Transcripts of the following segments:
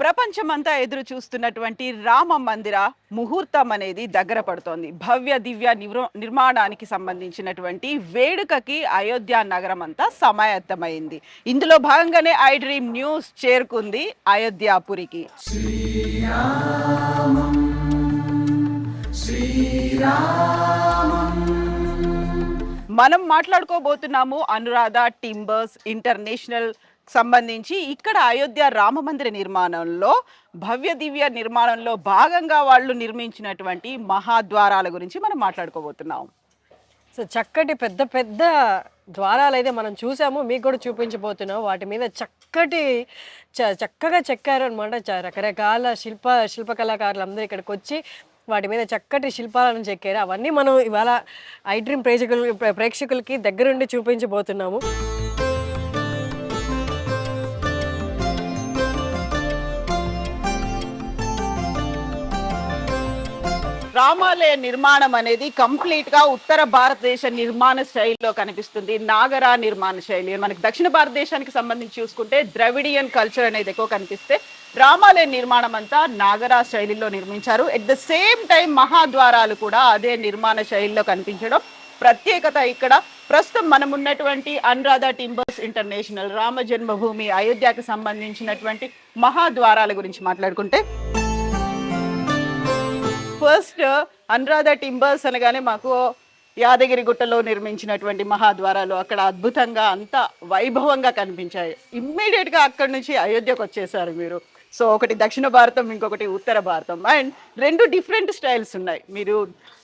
ప్రపంచమంతా ఎదురు చూస్తున్నటువంటి రామ మందిర ముహూర్తం అనేది దగ్గర పడుతోంది. భవ్య దివ్య నిర్మాణానికి సంబంధించినటువంటి వేడుకకి అయోధ్య నగరం అంతా సమాయత్తమైంది. ఇందులో భాగంగానే ఐ డ్రీమ్ న్యూస్ చేరుకుంది అయోధ్యాపురికి. మనం మాట్లాడుకోబోతున్నాము అనురాధ టింబర్స్ ఇంటర్నేషనల్ సంబంధించి ఇక్కడ అయోధ్య రామ మందిర నిర్మాణంలో భవ్య దివ్య నిర్మాణంలో భాగంగా వాళ్ళు నిర్మించినటువంటి మహాద్వారాల గురించి మనం మాట్లాడుకోబోతున్నాం సో చక్కటి పెద్ద పెద్ద ద్వారాలు అయితే మనం చూసాము మీకు కూడా చూపించబోతున్నాం. వాటి మీద చక్కటి చ- చక్కగా చెక్కారు అనమాట రకరకాల శిల్ప శిల్పకళాకారులు అందరూ ఇక్కడికి వచ్చి వాటి మీద చక్కటి శిల్పాలను చెక్కారు. అవన్నీ మనం ఇవాళ ఐ డ్రీమ్ ప్రేక్షకులు ప్రేక్షకులకి దగ్గరుండి చూపించబోతున్నాము. రామాలయ నిర్మాణం అనేది కంప్లీట్గా ఉత్తర భారతదేశ నిర్మాణ శైలిలో కనిపిస్తుంది. నాగరా నిర్మాణ శైలి. మనకి దక్షిణ భారతదేశానికి సంబంధించి చూసుకుంటే ద్రవిడియన్ కల్చర్ అనేది ఎక్కువ కనిపిస్తే రామాలయ నిర్మాణం అంతా నాగరా శైలిలో నిర్మించారు. ఎట్ ద సేమ్ టైం మహాద్వారాలు కూడా అదే నిర్మాణ శైలిలో కనిపించడం. ప్రత్యేకత ఇక్కడ ప్రస్తుతం మనం ఉన్నటువంటి అనురాధ టింబర్స్ ఇంటర్నేషనల్ రామ జన్మభూమి అయోధ్యకు సంబంధించినటువంటి మహాద్వారాల గురించి మాట్లాడుకుంటే. ఫస్ట్ అనురాధ టింబర్స్ అనగానే మాకు యాదగిరి గుట్టలో నిర్మించినటువంటి మహాద్వారాలు అక్కడ అద్భుతంగా అంత వైభవంగా కనిపించాయి. ఇమ్మీడియట్గా అక్కడి నుంచి అయోధ్యకు వచ్చేసారు మీరు. సో ఒకటి దక్షిణ భారతం ఇంకొకటి ఉత్తర భారతం. అండ్ రెండు డిఫరెంట్ స్టైల్స్ ఉన్నాయి. మీరు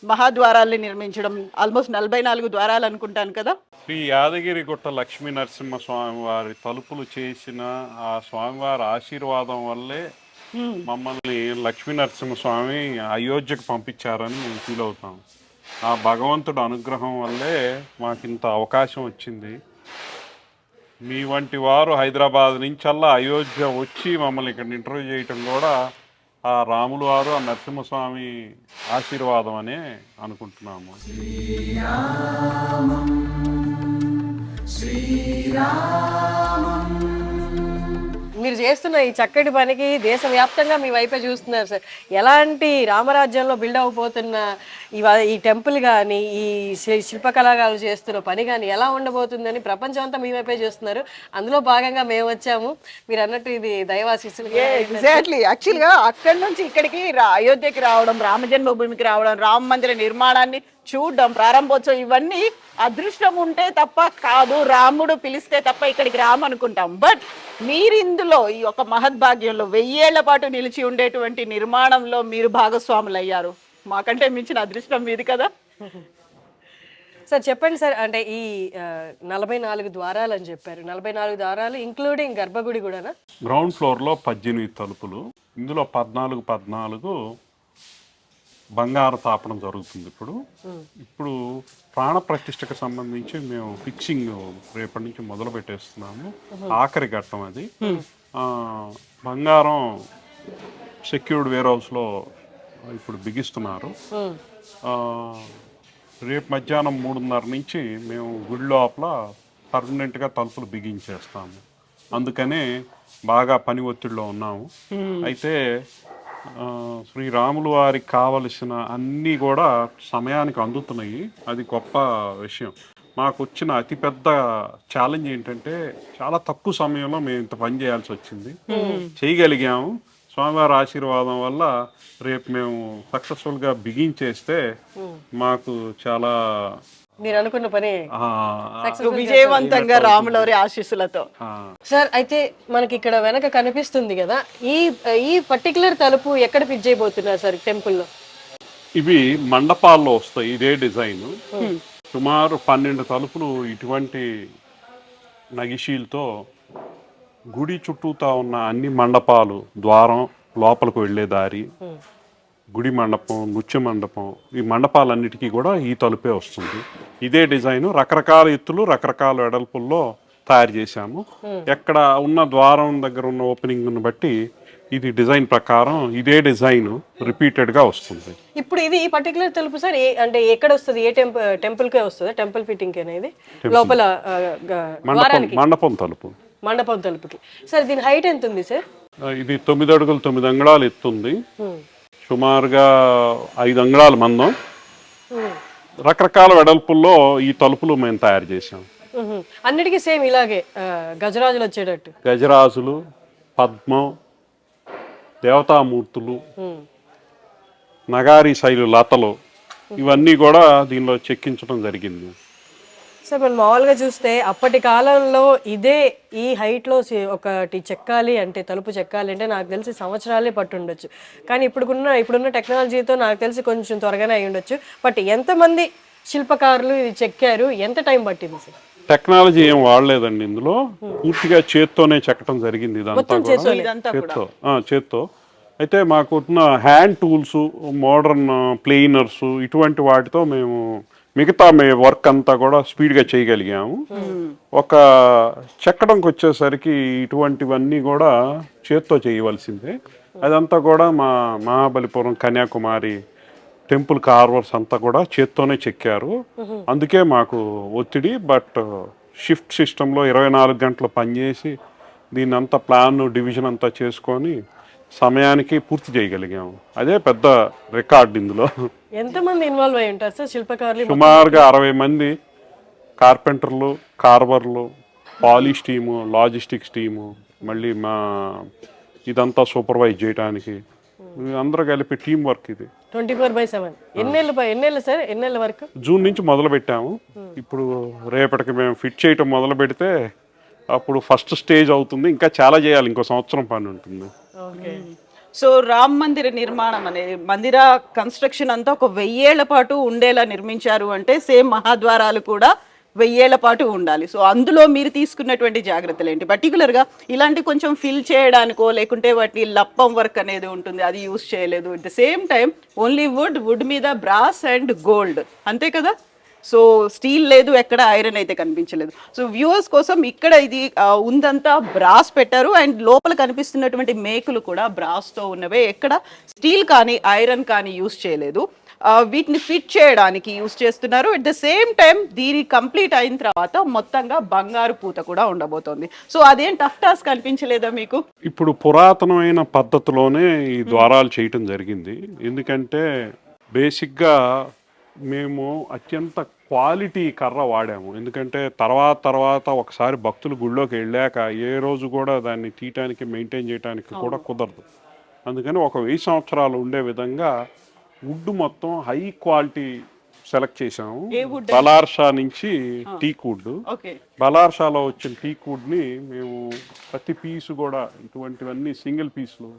మహాద్వారాల్ని నిర్మించడం ఆల్మోస్ట్ నలభై నాలుగు ద్వారాలు అనుకుంటాను కదా? శ్రీ యాదగిరి గుట్ట లక్ష్మీ నరసింహ స్వామి వారి తలుపులు చేసిన ఆ స్వామివారి ఆశీర్వాదం వల్లే మమ్మల్ని లక్ష్మీ నరసింహ స్వామి అయోధ్యకు పంపించారని మేము ఫీల్ అవుతాం ఆ భగవంతుడు అనుగ్రహం వల్లే మాకు ఇంత అవకాశం వచ్చింది. మీ వంటి వారు హైదరాబాద్ నుంచల్లా అయోధ్య వచ్చి మమ్మల్ని ఇక్కడ ఇంటర్వ్యూ చేయటం కూడా ఆ రాములు వారు ఆ నరసింహస్వామి ఆశీర్వాదం అనే అనుకుంటున్నాము. మీరు చేస్తున్న ఈ చక్కటి పనికి దేశవ్యాప్తంగా మీ వైపే చూస్తున్నారు సార్. ఎలాంటి రామరాజ్యంలో బిల్డ్ అవ్వబోతున్న ఇవ- ఈ టెంపుల్ కానీ ఈ శి- శిల్పకళాకారులు చేస్తున్న పని కానీ ఎలా ఉండబోతుందని ప్రపంచం అంతా మీ వైపే చూస్తున్నారు. అందులో భాగంగా మేము వచ్చాము. మీరు అన్నట్టు ఇది దైవాశిస్సులు. ఎగ్జాక్ట్లీ యాక్చువల్గా అక్కడి నుంచి ఇక్కడికి అయోధ్యకి రావడం రామ జన్మభూమికి రావడం రామ మందిర నిర్మాణాన్ని చూడడం ప్రారంభోత్సవం ఇవన్నీ అదృష్టం ఉంటే తప్ప కాదు. రాముడు పిలిస్తే తప్ప ఇక్కడికి రామనుకుంటాం. బట్ మీరు ఇందులో ఈ ఒక మహద్భాగ్యంలో వెయ్యేళ్ళ పాటు నిలిచి ఉండేటువంటి నిర్మాణంలో మీరు భాగస్వాములు అయ్యారు మాకంటే మించిన అదృష్టం మీది కదా. సార్ చెప్పండి సార్. అంటే ఈ నలభై నాలుగు ద్వారాలు అని చెప్పారు. నలభై నాలుగు ద్వారాలు ఇంక్లూడింగ్ గర్భగుడి కూడానా? గ్రౌండ్ ఫ్లోర్లో పద్దెనిమిది తలుపులు ఇందులో పద్నాలుగు పద్నాలుగు బంగారు తాపడం జరుగుతుంది ఇప్పుడు. ఇప్పుడు ప్రాణ ప్రతిష్టకు సంబంధించి మేము ఫిక్సింగ్ రేపటి నుంచి మొదలు పెట్టేస్తున్నాము. ఆఖరి ఘట్టం అది. బంగారం సెక్యూర్డ్ వేర్ హౌస్లో ఇప్పుడు బిగిస్తున్నారు. రేపు మధ్యాహ్నం మూడున్నర నుంచి మేము గుడి లోపల పర్మనెంట్గా తలుపులు బిగించేస్తాము. అందుకనే బాగా పని ఒత్తిడిలో ఉన్నాము. అయితే శ్రీరాములు వారికి కావలసిన అన్నీ కూడా సమయానికి అందుతున్నాయి. అది గొప్ప విషయం. మాకు వచ్చిన అతిపెద్ద ఛాలెంజ్ ఏంటంటే చాలా తక్కువ సమయంలో మేము ఇంత పని చేయాల్సి వచ్చింది. చేయగలిగాము. స్వామివారి ఆశీర్వాదం వల్ల రేపు మేము సక్సెస్ఫుల్గా బిగించేస్తే మాకు చాలా మీరు అనుకున్న పని ఆ, విజయవంతంగా రాములవారి ఆశీస్సులతో. సార్ అయితే మనకి ఇక్కడ వెనక కనిపిస్తుంది కదా ఈ ఈ పర్టికులర్ తలుపు ఎక్కడ ఫిట్ చేయబోతున్నారు సార్ టెంపుల్లో? ఇవి మండపాల్లో వస్తాయి ఇదే డిజైన్. సుమారు పన్నెండు తలుపులు ఇటువంటి నగిషీలతో గుడి చుట్టూతా ఉన్న అన్ని మండపాలు ద్వారం లోపలికి వెళ్ళే దారి. గుడి మండపం నృత్య మండపం ఈ మండపాలన్నిటికీ కూడా ఈ తలుపే వస్తుంది. ఇదే డిజైన్ రకరకాల ఎత్తులు రకరకాల వెడల్పుల్లో తయారు చేశాము. ఎక్కడ ఉన్న ద్వారం దగ్గర ఉన్న ఓపెనింగ్ను బట్టి ఇది డిజైన్ ప్రకారం ఇదే డిజైన్ రిపీటెడ్గా వస్తుంది. ఇప్పుడు ఇది ఈ పర్టికులర్ తలుపు సార్ అంటే ఎక్కడ వస్తుంది? ఏ టెంపుల్ టెంపుల్కే వస్తుంది? Temple fitting. అనేది లోపల గ- మండపం తలుపు. మండపం తలుపుకి. సార్ దీని హైట్ ఎంత ఉంది సార్ ఇది తొమ్మిది అడుగులు తొమ్మిది అంగుళాలు ఎత్తుంది. Hmm. సుమారుగా ఐదు అంగుళాల మందం. రకరకాల వెడల్పుల్లో ఈ తలుపులు మేము తయారు చేసాం. అన్నిటికీ సేమ్ ఇలాగే గజరాజులు వచ్చేటట్టు గజరాజులు పద్మం దేవతామూర్తులు. నగారి శైలు లతలు ఇవన్నీ కూడా దీనిలో చెక్కించడం జరిగింది సార్ మనం మామూలుగా చూస్తే అప్పటి కాలంలో ఇదే ఈ హైట్లో ఒకటి చెక్కాలి అంటే తలుపు చెక్కాలి అంటే నాకు తెలిసి సంవత్సరాలే పట్టుండొచ్చు. కానీ ఇప్పుడున్న ఇప్పుడున్న టెక్నాలజీతో నాకు తెలిసి కొంచెం త్వరగానే అయి ఉండొచ్చు. బట్ ఎంతమంది శిల్పకారులు ఇది చెక్కారు? ఎంత టైం పట్టింది సార్? టెక్నాలజీ ఏం వాడలేదండి ఇందులో. పూర్తిగా చేత్తోనే చెక్కడం జరిగింది ఇదంతా మొత్తం కూడా. చేత్తోనే? ఇదంతా కూడా. చేత్తో ఆ, చేత్తో. అయితే మాకు ఉన్న హ్యాండ్ టూల్స్ మోడర్న్ ప్లేనర్స్ ఇటువంటి వాటితో మేము మిగతా మే వర్క్ అంతా కూడా స్పీడ్గా చేయగలిగాము. ఒక చెక్కడంకి వచ్చేసరికి ఇటువంటివన్నీ కూడా చేత్తో చేయవలసిందే. అదంతా కూడా మా మహాబలిపురం కన్యాకుమారి టెంపుల్ కార్వర్స్ అంతా కూడా చేత్తోనే చెక్కారు. అందుకే మాకు ఒత్తిడి బట్ షిఫ్ట్ సిస్టంలో ఇరవై నాలుగు గంటలు పనిచేసి దీన్ని అంతా ప్లాన్ డివిజన్ అంతా చేసుకొని సమయానికి పూర్తి చేయగలిగాము. అదే పెద్ద రికార్డ్ ఇందులో. ఎంతమంది ఇన్వాల్వ్ అయి ఉంటారు సార్ శిల్పకారులు? సుమారుగా అరవై మంది కార్పెంటర్లు కార్వర్లు పాలిష్ టీము లాజిస్టిక్స్ టీము మళ్ళీ మా ఇదంతా సూపర్వైజ్ చేయడానికి అందరూ కలిపి టీం వర్క్ ఇది. Twenty four by seven. ఎన్నేళ్ళు బై- ఎన్నేళ్ళు సార్? ఎన్నేళ్ళ వరకు? జూన్ నుంచి మొదలు పెట్టాము ఇప్పుడు రేపటికి మేము ఫిట్ చేయటం మొదలు పెడితే అప్పుడు ఫస్ట్ స్టేజ్ అవుతుంది. ఇంకా చాలా చేయాలి. ఇంకో సంవత్సరం పని ఉంటుంది. సో రామ్ మందిర నిర్మాణం అనేది మందిర కన్స్ట్రక్షన్ అంతా ఒక వెయ్యేళ్ళ పాటు ఉండేలా నిర్మించారు అంటే సేమ్ మహాద్వారాలు కూడా వెయ్యేళ్ళ పాటు ఉండాలి. సో అందులో మీరు తీసుకున్నటువంటి జాగ్రత్తలు ఏంటి? పర్టికులర్గా ఇలాంటి కొంచెం ఫిల్ చేయడానికో లేకుంటే వాటి లప్పం వర్క్ అనేది ఉంటుంది. అది యూస్ చేయలేదు. At the same time only wood wood మీద బ్రాస్ అండ్ గోల్డ్ అంతే కదా? సో స్టీల్ లేదు ఎక్కడ ఐరన్ అయితే కనిపించలేదు. సో వ్యూవర్స్ కోసం ఇక్కడ ఇది ఉందంతా బ్రాస్ పెట్టారు. అండ్ లోపల కనిపిస్తున్నటువంటి మేకులు కూడా brass తో ఉన్నవే. ఎక్కడ స్టీల్ కానీ ఐరన్ కానీ యూస్ చేయలేదు. వీటిని ఫిట్ చేయడానికి యూస్ చేస్తున్నారు. అట్ ద సేమ్ టైం దీని కంప్లీట్ అయిన తర్వాత మొత్తంగా బంగారు పూత కూడా ఉండబోతోంది. సో అదేం టఫ్ టాస్క్ కనిపించలేదా మీకు? ఇప్పుడు పురాతనమైన పద్ధతిలోనే ఈ ద్వారాలు చేయటం జరిగింది. ఎందుకంటే బేసిక్గా మేము అత్యంత క్వాలిటీ కర్ర వాడాము. ఎందుకంటే తర్వాత తర్వాత ఒకసారి భక్తులు గుళ్ళోకి వెళ్ళాక ఏ రోజు కూడా దాన్ని తీయటానికి మెయింటైన్ చేయడానికి కూడా కుదరదు. అందుకని ఒక వెయ్యి సంవత్సరాలు ఉండే విధంగా వుడ్ మొత్తం హై క్వాలిటీ సెలెక్ట్ చేసాము? బలార్షా నుంచి టీక్ వుడ్. బలార్షాలో వచ్చిన టీ ని మేము ప్రతి పీసు కూడా ఇటువంటివన్నీ సింగిల్ పీసులు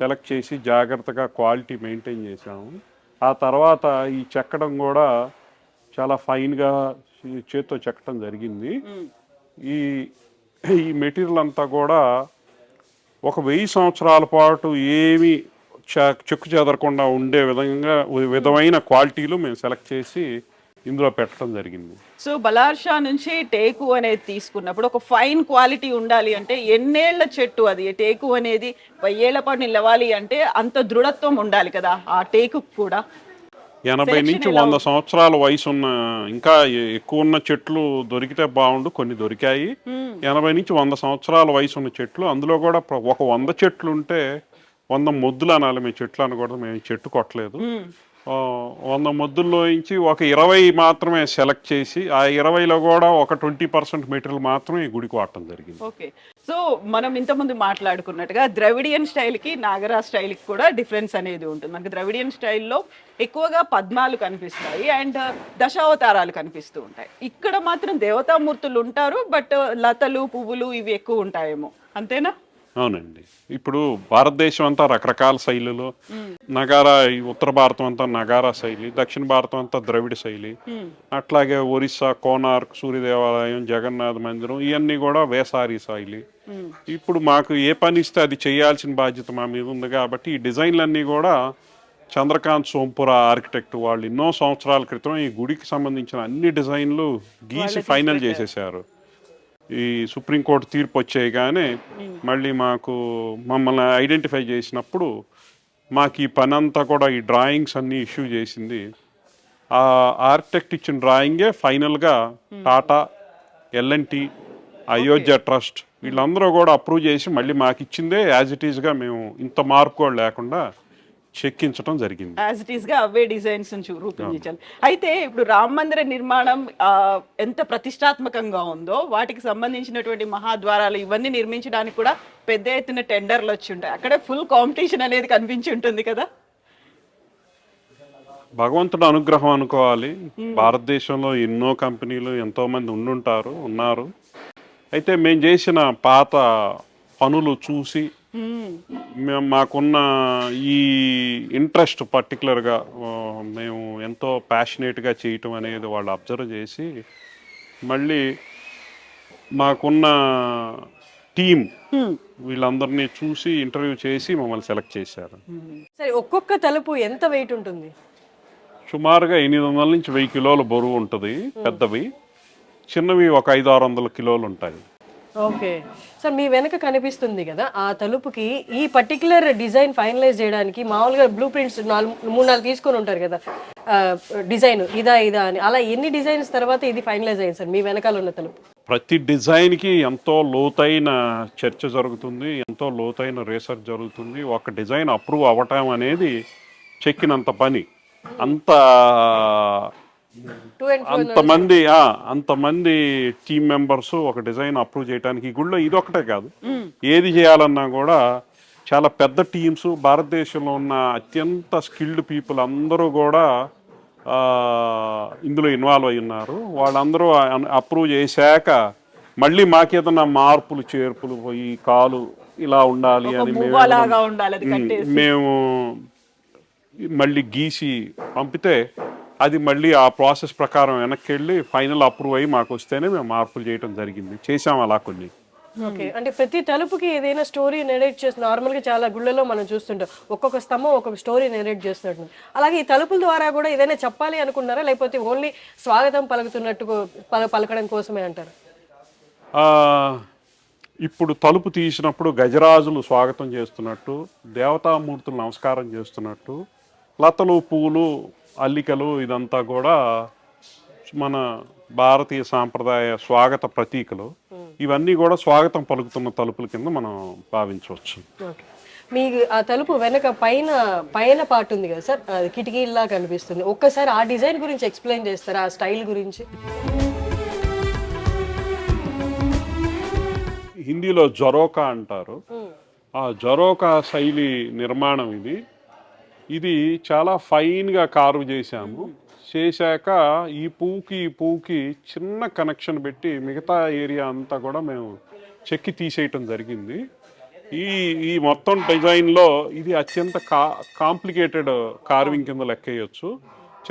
సెలెక్ట్ చేసి జాగ్రత్తగా క్వాలిటీ మెయింటైన్ చేసాము ఆ తర్వాత ఈ చెక్కడం కూడా చాలా ఫైన్గా చేత్తో చెక్కడం జరిగింది. ఈ ఈ మెటీరియల్ అంతా కూడా ఒక వెయ్యి సంవత్సరాల పాటు ఏమి చెక్కు చెదరకుండా ఉండే విధంగా విధమైన క్వాలిటీలు మేము సెలెక్ట్ చేసి ఇందులో పెట్టడం జరిగింది. సో బలార్షా నుంచి టేకు అనేది తీసుకున్నప్పుడు ఒక ఫైన్ క్వాలిటీ ఉండాలి అంటే ఎన్నేళ్ళ చెట్టు అది. టేకు అనేది వెయ్యేళ్ళ పాటు నిలవాలి అంటే అంత దృఢత్వం ఉండాలి కదా ఆ టేకు కూడా. ఎనభై నుంచి వంద సంవత్సరాల వయసు ఉన్న ఇంకా ఎక్కువ ఉన్న చెట్లు దొరికితే బాగుండు కొన్ని దొరికాయి. ఎనభై నుంచి వంద సంవత్సరాల వయసు ఉన్న చెట్లు అందులో కూడా ఒక వంద చెట్లు ఉంటే వంద మొద్దులు అనాలి. మేము చెట్లు అనకూడదు మేము చెట్టు కొట్టలేదు. ఆ, వంద మొద్దుల్లో నుంచి ఒక ఇరవై మాత్రమే సెలెక్ట్ చేసి ఆ ఇరవైలో కూడా ఒక ట్వంటీ పర్సెంట్ మెటీరియల్ మాత్రమే ఈ గుడికి వాడటం జరిగింది. ఓకే. సో మనం ఇంతకుముందు మాట్లాడుకున్నట్టుగా ద్రవిడియన్ స్టైల్కి నాగరా స్టైల్కి కూడా డిఫరెన్స్ అనేది ఉంటుంది. మనకి ద్రవిడియన్ స్టైల్లో ఎక్కువగా పద్మాలు కనిపిస్తాయి అండ్ దశావతారాలు కనిపిస్తూ ఉంటాయి. ఇక్కడ మాత్రం దేవతామూర్తులు ఉంటారు బట్ లతలు పువ్వులు ఇవి ఎక్కువ ఉంటాయేమో. అంతేనా? అవునండి. ఇప్పుడు భారతదేశం అంతా రకరకాల శైలిలో నగారా ఈ ఉత్తర భారతం అంతా నగారా శైలి దక్షిణ భారతం అంతా ద్రవిడ శైలి అట్లాగే ఒరిస్సా కోనార్క్ సూర్య దేవాలయం జగన్నాథ మందిరం ఇవన్నీ కూడా వేసారి శైలి. ఇప్పుడు మాకు ఏ పని ఇస్తే అది చేయాల్సిన బాధ్యత మా మీద ఉంది కాబట్టి ఈ డిజైన్లన్నీ కూడా చంద్రకాంత్ సోంపుర ఆర్కిటెక్ట్ వాళ్ళు ఎన్నో సంవత్సరాల క్రితం ఈ గుడికి సంబంధించిన అన్ని డిజైన్లు గీసి ఫైనల్ చేసేసారు. ఈ సుప్రీంకోర్టు తీర్పు వచ్చాయి కానీ మళ్ళీ మాకు మమ్మల్ని ఐడెంటిఫై చేసినప్పుడు మాకు ఈ పని అంతా కూడా ఈ డ్రాయింగ్స్ అన్నీ ఇష్యూ చేసింది. ఆ ఆర్కిటెక్ట్ ఇచ్చిన డ్రాయింగే ఫైనల్గా టాటా ఎల్ఎన్టీ అయోధ్య ట్రస్ట్ వీళ్ళందరూ కూడా అప్రూవ్ చేసి మళ్ళీ మాకు ఇచ్చిందే యాజ్ ఇట్ ఈస్గా మేము ఇంత మార్పు కూడా లేకుండా చెక్కించడం జరిగింది. యాజ్ ఇట్ ఈస్గా అవే డిజైన్స్ రూపొందించాలి. అయితే ఇప్పుడు రామ మందిర నిర్మాణం ఎంత ప్రతిష్టాత్మకంగా ఉందో వాటికి సంబంధించినటువంటి మహాద్వారాలు ఇవన్నీ నిర్మించడానికి కూడా పెద్ద ఎత్తున టెండర్లు వచ్చి ఉంటాయి. అక్కడే ఫుల్ కాంపిటీషన్ అనేది కనిపించి ఉంటుంది కదా? భగవంతుడు అనుగ్రహం అనుకోవాలి. భారతదేశంలో ఎన్నో కంపెనీలు ఎంతో మంది ఉండుంటారు ఉన్నారు. అయితే మేము చేసిన పాత పనులు చూసి మేము మాకున్న ఈ ఇంట్రెస్ట్ పర్టికులర్గా మేము ఎంతో ప్యాషనేట్గా చేయటం అనేది వాళ్ళు అబ్జర్వ్ చేసి మళ్ళీ మాకున్న టీం వీళ్ళందరినీ చూసి ఇంటర్వ్యూ చేసి మమ్మల్ని సెలెక్ట్ చేశారు. సరే ఒక్కొక్క తలుపు ఎంత వెయిట్ ఉంటుంది? సుమారుగా ఎనిమిది వందల నుంచి వెయ్యి కిలోల బరువు ఉంటుంది పెద్దవి. చిన్నవి ఒక ఐదు ఆరు వందల కిలోలు ఉంటాయి. ఓకే. సార్ మీ వెనక కనిపిస్తుంది కదా ఆ తలుపుకి ఈ పర్టికులర్ డిజైన్ ఫైనలైజ్ చేయడానికి మామూలుగా బ్లూ ప్రింట్స్ నాలుగు మూడు నాలుగు తీసుకొని ఉంటారు కదా డిజైన్ ఇదా ఇదా అని. అలా ఎన్ని డిజైన్స్ తర్వాత ఇది ఫైనలైజ్ అయింది సార్ మీ వెనకాల ఉన్న తలుపు? ప్రతి డిజైన్కి ఎంతో లోతైన చర్చ జరుగుతుంది ఎంతో లోతైన రీసెర్చ్ జరుగుతుంది. ఒక డిజైన్ అప్రూవ్ అవ్వటం అనేది చెక్కినంత పని. అంత అంతమంది అంతమంది టీం మెంబర్స్ ఒక డిజైన్ అప్రూవ్ చేయడానికి గుళ్ళో ఇదొకటే కాదు. ఏది చేయాలన్నా కూడా చాలా పెద్ద టీమ్స్ భారతదేశంలో ఉన్న అత్యంత స్కిల్డ్ పీపుల్ అందరూ కూడా ఇందులో ఇన్వాల్వ్ అయి ఉన్నారు. వాళ్ళందరూ అప్రూవ్ చేశాక మళ్ళీ మాకేదన్నా మార్పులు చేర్పులు పోయి కాలు ఇలా ఉండాలి అని మేము మేము మళ్ళీ గీసి పంపితే అది మళ్ళీ ఆ ప్రాసెస్ ప్రకారం వెనక్కి వెళ్ళి ఫైనల్ అప్రూవ్ అయ్యి మాకు వస్తేనే మేము మార్పులు చేయడం జరిగింది. చేసాం అలా కొన్ని. ఓకే. అంటే ప్రతి తలుపుకి ఏదైనా స్టోరీ నెరేట్ చేసి నార్మల్గా చాలా గుళ్ళలో మనం చూస్తుంటాం. ఒక్కొక్క స్తంభం ఒక్కొక్క స్టోరీ నెరేట్ చేస్తుంటాం అలాగే ఈ తలుపుల ద్వారా కూడా ఏదైనా చెప్పాలి అనుకున్నారా? లేకపోతే ఓన్లీ స్వాగతం పలుకుతున్నట్టు పల- పలకడం కోసమే అంటారు? ఇప్పుడు తలుపు తీసినప్పుడు గజరాజులు స్వాగతం చేస్తున్నట్టు దేవతామూర్తులు నమస్కారం చేస్తున్నట్టు లతలు పువ్వులు అల్లికలు ఇదంతా కూడా మన భారతీయ సాంప్రదాయ స్వాగత ప్రతీకలు. ఇవన్నీ కూడా స్వాగతం పలుకుతున్న తలుపుల కింద మనం భావించవచ్చు. మీకు ఆ తలుపు వెనక పైన పైన పార్ట్ ఉంది కదా సార్? కిటికీలా కనిపిస్తుంది. ఒక్కసారి ఆ డిజైన్ గురించి ఎక్స్ప్లెయిన్ చేస్తారా? ఆ స్టైల్ గురించి? హిందీలో జరోకా అంటారు. ఆ జరోకా శైలి నిర్మాణం ఇది. ఇది చాలా ఫైన్గా కార్వ్ చేశాము. చేశాక ఈ పువ్వుకి ఈ పువ్వుకి చిన్న కనెక్షన్ పెట్టి మిగతా ఏరియా అంతా కూడా మేము చెక్కి తీసేయటం జరిగింది. ఈ ఈ మొత్తం డిజైన్లో ఇది అత్యంత కా కాంప్లికేటెడ్ కార్వింగ్ కింద లెక్కేయచ్చు.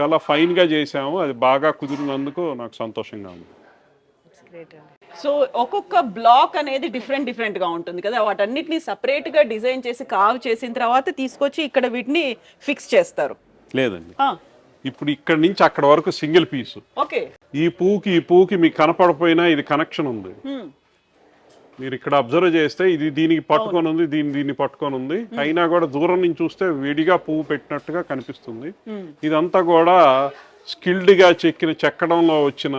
చాలా ఫైన్గా చేశాము. అది బాగా కుదిరినందుకు నాకు సంతోషంగా ఉంది. సో ఒక్కొక్క బ్లాక్ అనేది డిఫరెంట్ డిఫరెంట్గా ఉంటుంది కదా. వాటన్నిటిని సపరేట్గా డిజైన్ చేసి కావ్ చేసిన తర్వాత తీసుకొచ్చి ఇక్కడ వీటిని ఫిక్స్ చేస్తారు. లేదండి. ఇప్పుడు ఇక్కడ నుంచి అక్కడ వరకు సింగిల్ పీసు ఓకే. ఈ పువ్వుకి ఈ పువ్వుకి మీకు కనపడపోయినా ఇది కనెక్షన్ ఉంది. మీరు ఇక్కడ అబ్జర్వ్ చేస్తే ఇది దీనికి పట్టుకొని ఉంది దీని దీన్ని పట్టుకొని ఉంది. అయినా కూడా దూరం నుంచి చూస్తే విడిగా పువ్వు పెట్టినట్టుగా కనిపిస్తుంది. ఇదంతా కూడా స్కిల్డ్గా చెక్కిన చెక్కడంలో వచ్చిన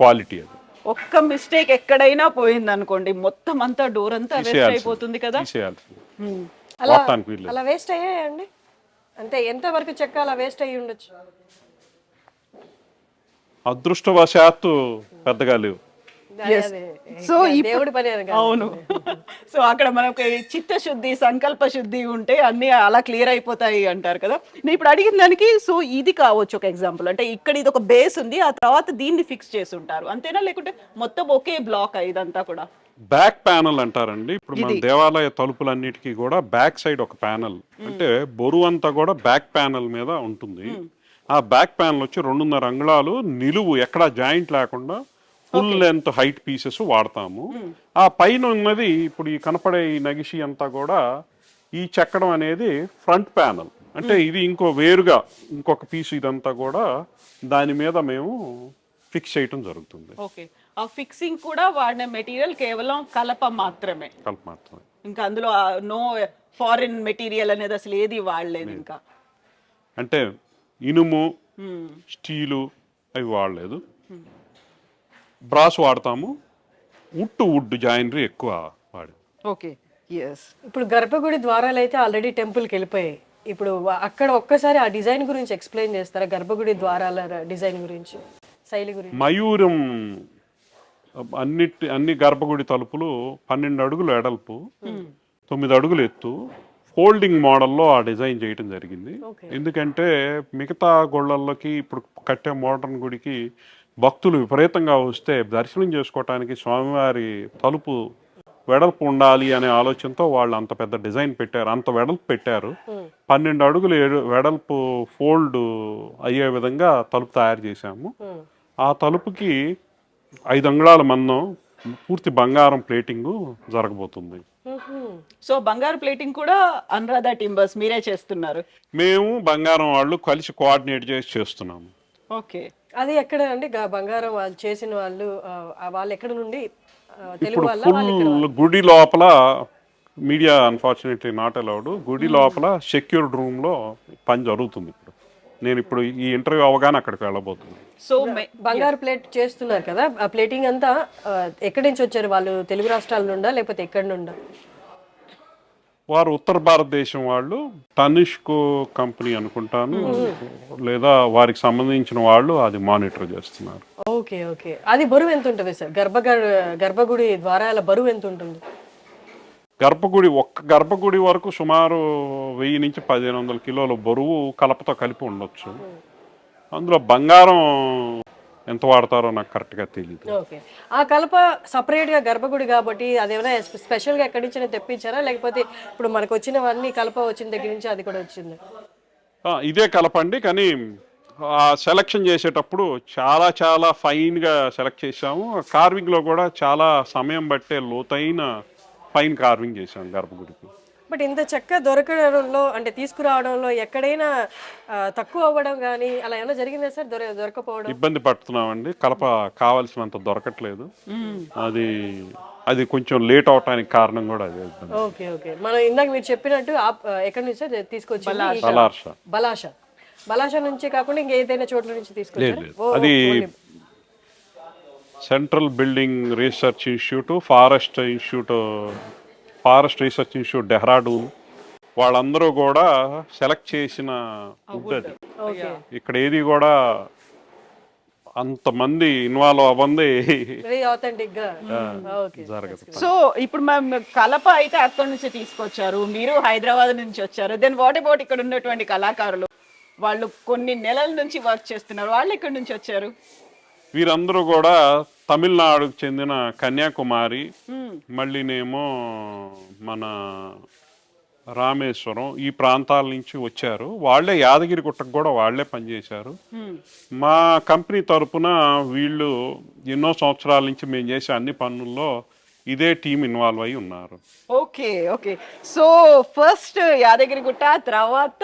క్వాలిటీ అది. ఒక్క మిస్టేక్ ఎక్కడైనా పోయింది అనుకోండి మొత్తం అంతా డోర్ అంతా వేస్ట్. అయిపోతుంది కదా. అలా అలా వేస్ట్ అయ్యాయండి అంటే ఎంత వరకు చెక్క అలా వేస్ట్ అయ్యి ఉండొచ్చు అదృష్టవశాత్తు పెద్దగా లేవు. సో దేవుడి పని. అవును. సో అక్కడ మనకి చిత్తశుద్ధి సంకల్ప శుద్ధి ఉంటే అన్ని అలా క్లియర్ అయిపోతాయి అంటారు కదా. నేను ఇప్పుడు అడిగిన దానికి సో ఇది కావచ్చు ఒక ఎగ్జాంపుల్ అంటే ఇక్కడ ఇది ఒక బేస్ ఉంది ఆ తర్వాత దీన్ని ఫిక్స్ చేసి ఉంటారు అంతేనా? లేకుంటే మొత్తం ఒకే బ్లాక్ ఇదంతా కూడా? బ్యాక్ ప్యానల్ అంటారండి. ఇప్పుడు మన దేవాలయ తలుపులన్నిటికీ కూడా బ్యాక్ సైడ్ ఒక ప్యానల్ అంటే బరువు అంతా కూడా బ్యాక్ ప్యానల్ మీద ఉంటుంది. ఆ బ్యాక్ ప్యానల్ వచ్చి రెండున్నర అంగుళాలు నిలువు ఎక్కడ జాయింట్ లేకుండా ఫుల్ లెంత్ హైట్ పీసెస్ వాడతాము. ఆ పైన ఉన్నది ఇప్పుడు ఈ కనపడే ఈ నగిషి అంతా కూడా ఈ చెక్కడం అనేది ఫ్రంట్ ప్యానల్. అంటే ఇది ఇంకో వేరుగా ఇంకొక పీస్ ఇదంతా కూడా దాని మీద మేము ఫిక్స్ చేయటం జరుగుతుంది. ఓకే. ఆ ఫిక్సింగ్ కూడా వాడిన మెటీరియల్ కేవలం కలప మాత్రమే. కలప మాత్రమే. ఇంకా అందులో నో ఫారిన్ మెటీరియల్ అనేది అసలు ఏది వాడలేదు ఇంకా. అంటే ఇనుము. స్టీలు అవి వాడలేదు. బ్రాస్ వాడతాము. వుడ్ టు వుడ్ జాయినరీ ఎక్కువ వాడి. ఓకే. ఎస్ ఇప్పుడు గర్భగుడి ద్వారాలు అయితే ఆల్రెడీ టెంపుల్కి వెళ్ళిపోయాయి. ఇప్పుడు అక్కడ ఒక్కసారి ఆ డిజైన్ గురించి ఎక్స్ప్లెయిన్ చేస్తారా? గర్భగుడి ద్వారాల డిజైన్ గురించి శైలి గురించి? మయూరం అన్నిటి అన్ని గర్భగుడి తలుపులు పన్నెండు అడుగులు ఎడల్పు తొమ్మిది అడుగులు ఎత్తు ఫోల్డింగ్ మోడల్లో ఆ డిజైన్ చేయటం జరిగింది. Okay. ఎందుకంటే మిగతా గుళ్ళల్లోకి ఇప్పుడు కట్టే మోడర్న్ గుడికి భక్తులు విపరీతంగా వస్తే దర్శనం చేసుకోవటానికి స్వామివారి తలుపు వెడల్పు ఉండాలి అనే ఆలోచనతో వాళ్ళు అంత పెద్ద డిజైన్ పెట్టారు. అంత వెడల్పు పెట్టారు. పన్నెండు అడుగులు ఏడు వెడల్పు ఫోల్డ్ అయ్యే విధంగా తలుపు తయారు చేశాము. ఆ తలుపుకి ఐదు అంగుళాల మందం పూర్తి బంగారం ప్లేటింగ్ జరగబోతుంది. సో బంగారు ప్లేటింగ్ కూడా అనురాధ టింబర్స్ మీరే చేస్తున్నారు. మేము బంగారం వాళ్ళు కలిసి కోఆర్డినేట్ చేసి చేస్తున్నాము. ఓకే. అది ఎక్కడ అండి? గ- బంగారం వాళ్ళు చేసిన వాళ్ళు ఆ, వాళ్ళు ఎక్కడ నుండి? ఆ, తెలుగు ఇప్పుడు వాళ్ళ వాళ్ళు ఇక్కడ ఫుల్ గుడి లోపల మీడియా అన్ఫార్చునేట్లీ నాట్ అలౌడ్. గుడి లోపల సెక్యూర్డ్ రూమ్లో పని జరుగుతుంది ఇప్పుడు. నేను ఇప్పుడు ఈ ఇంటర్వ్యూ అవగానే అక్కడికి వెళ్ళబోతున్నాను. సో బంగారు ప్లేట్ చేస్తున్నారు కదా? ఆ ప్లేటింగ్ అంతా ఆ, ఎక్కడి నుంచి వచ్చారు? వాళ్ళు తెలుగు రాష్ట్రాల నుండా లేకపోతే ఎక్కడి నుండా? వారు ఉత్తర భారతదేశం వాళ్ళు తనిష్కో కంపెనీ అనుకుంటాను. లేదా వారికి సంబంధించిన వాళ్ళు అది మానిటర్ చేస్తున్నారు. Okay okay. అది బరువు ఎంత ఉంటుంది సార్? గర్భగ గర్భగుడి ద్వారాల బరువు ఎంత ఉంటుంది? గర్భగుడి ఒక్క గర్భగుడి వరకు సుమారు వెయ్యి నుంచి పదిహేను వందల కిలోల బరువు కలపతో కలిపి ఉండొచ్చు. అందులో బంగారం ఎంత వాడతారో నాకు కరెక్ట్గా తెలియదు ఓకే. ఆ కలప సపరేట్గా గర్భగుడి కాబట్టి అదేమైనా స్పెషల్గా ఎక్కడి నుంచి తెప్పించారా? లేకపోతే ఇప్పుడు మనకు వచ్చినవన్నీ కలప వచ్చిన దగ్గర నుంచి అది కూడా వచ్చింది? ఇదే కలపండి కానీ ఆ సెలక్షన్ చేసేటప్పుడు చాలా చాలా ఫైన్గా సెలెక్ట్ చేసాము కార్వింగ్లో కూడా చాలా సమయం పట్టే లోతైన ఫైన్ కార్వింగ్ చేసాము గర్భగుడికి. బట్ ఇంత చెక్క దొరకడంలో అంటే తీసుకురావడంలో ఎక్కడైనా తక్కువ అవ్వడం కానీ అలా ఏమైనా జరిగిందా సార్? దొర దొరకపోవడం? ఇబ్బంది పడుతున్నామండి. కలప కావలసినంత దొరకట్లేదు. అది అది కొంచెం లేట్ అవటానికి కారణం కూడా అదే ఓకే ఓకే. మనం ఇందాక మీరు చెప్పినట్టు ఎక్కడి నుంచి సార్? తీసుకొచ్చి బలార్ష బలాష. బలాష. నుంచి కాకుండా ఇంకేదైనా చోట్ల నుంచి తీసుకొచ్చారు? లేదు అది central building research institute forest institute forest research institute Dehradun వాళ్ళందరూ కూడా సెలెక్ట్ చేసిన వుడ్ అది. ఓకే. ఇక్కడ ఏది కూడా అంతమంది ఇన్వాల్వ్ అవ్వంది. వెరీ ఆథెంటిక్గా. ఓకే జరగదు. సో ఇప్పుడు మేము కలప అయితే అక్కడి నుంచి తీసుకొచ్చారు. మీరు హైదరాబాద్ నుంచి వచ్చారు. దెన్ వాట్ అబౌట్ ఇక్కడ ఉన్నటువంటి కళాకారులు? వాళ్ళు కొన్ని నెలల నుంచి వర్క్ చేస్తున్నారు. వాళ్ళు ఎక్కడి నుంచి వచ్చారు? వీరందరూ కూడా తమిళనాడుకు చెందిన కన్యాకుమారి మళ్ళీనేమో మన రామేశ్వరం ఈ ప్రాంతాల నుంచి వచ్చారు. వాళ్ళే యాదగిరి గుట్టకు కూడా వాళ్ళే పనిచేశారు. మా కంపెనీ తరపున వీళ్ళు ఎన్నో సంవత్సరాల నుంచి మేము చేసే అన్ని పనుల్లో ఇదే టీం ఇన్వాల్వ్ అయి ఉన్నారు. Okay okay. So first Yadagirigutta తర్వాత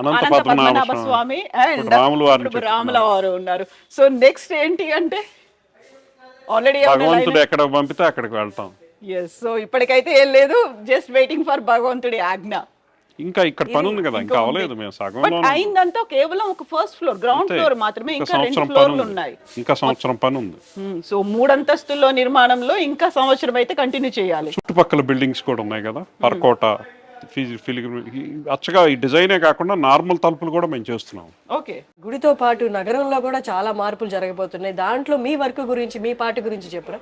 అనంత పద్మనాభ స్వామి. అండ్ రాముల వారు ఉన్నారు. సో నెక్స్ట్ ఏంటి అంటే ఆల్రెడీ భగవంతుడు ఎక్కడ పంపితే అక్కడికి వెళ్తాం. ఎస్ సో ఇప్పటికైతే ఏం లేదు జస్ట్ వెయిటింగ్ ఫర్ భగవంతుడి ఆజ్ఞ. ఇంకా ఇక్కడ పని ఉంది కదా ఇంకా అవ్వలేదు మేము సగంలో అయిందంతా కేవలం ఒక ఫస్ట్ ఫ్లోర్ గ్రౌండ్ ఫ్లోర్ మాత్రమే ఇంకా రెండు ఫ్లోర్లు ఉన్నాయి. ఇంకా సంవత్సరం పని ఉంది. సో మూడంతస్తుల్లో నిర్మాణంలో ఇంకా సంవత్సరం అయితే కంటిన్యూ చేయాలి. చుట్టుపక్కల బిల్డింగ్స్ కూడా ఉన్నాయి కదా పరకోట అచ్చగా ఈ డిజైనే కాకుండా నార్మల్ తలుపులు కూడా మేము చేస్తున్నాం. ఓకే. గుడితో పాటు నగరంలో కూడా చాలా మార్పులు జరగబోతున్నాయి. దాంట్లో మీ వర్క్ గురించి మీ పార్టీ గురించి చెప్పరా?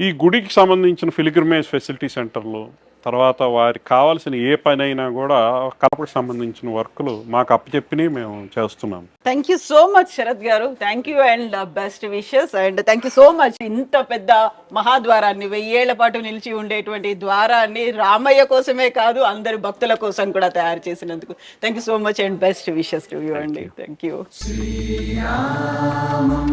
ఈ గుడికి సంబంధించిన ఫిలిగ్రిమేజ్ ఫెసిలిటీ సెంటర్లు తర్వాత వారికి కావాల్సిన ఏ పనైనా కూడా కలపకు సంబంధించిన వర్క్లు మాకు అప్పచెప్పిని మేము చేస్తున్నాం. Thank you so much Sarath garu. Thank you and best wishes and thank you so much ఇంత పెద్ద మహాద్వారాన్ని వెయ్యేళ్ళ పాటు నిలిచి ఉండేటువంటి ద్వారాన్ని రామయ్య కోసమే కాదు అందరి భక్తుల కోసం కూడా తయారు చేసినందుకు thank you so much and best wishes to you అండి. థ్యాంక్ యూ శ్రీరామం.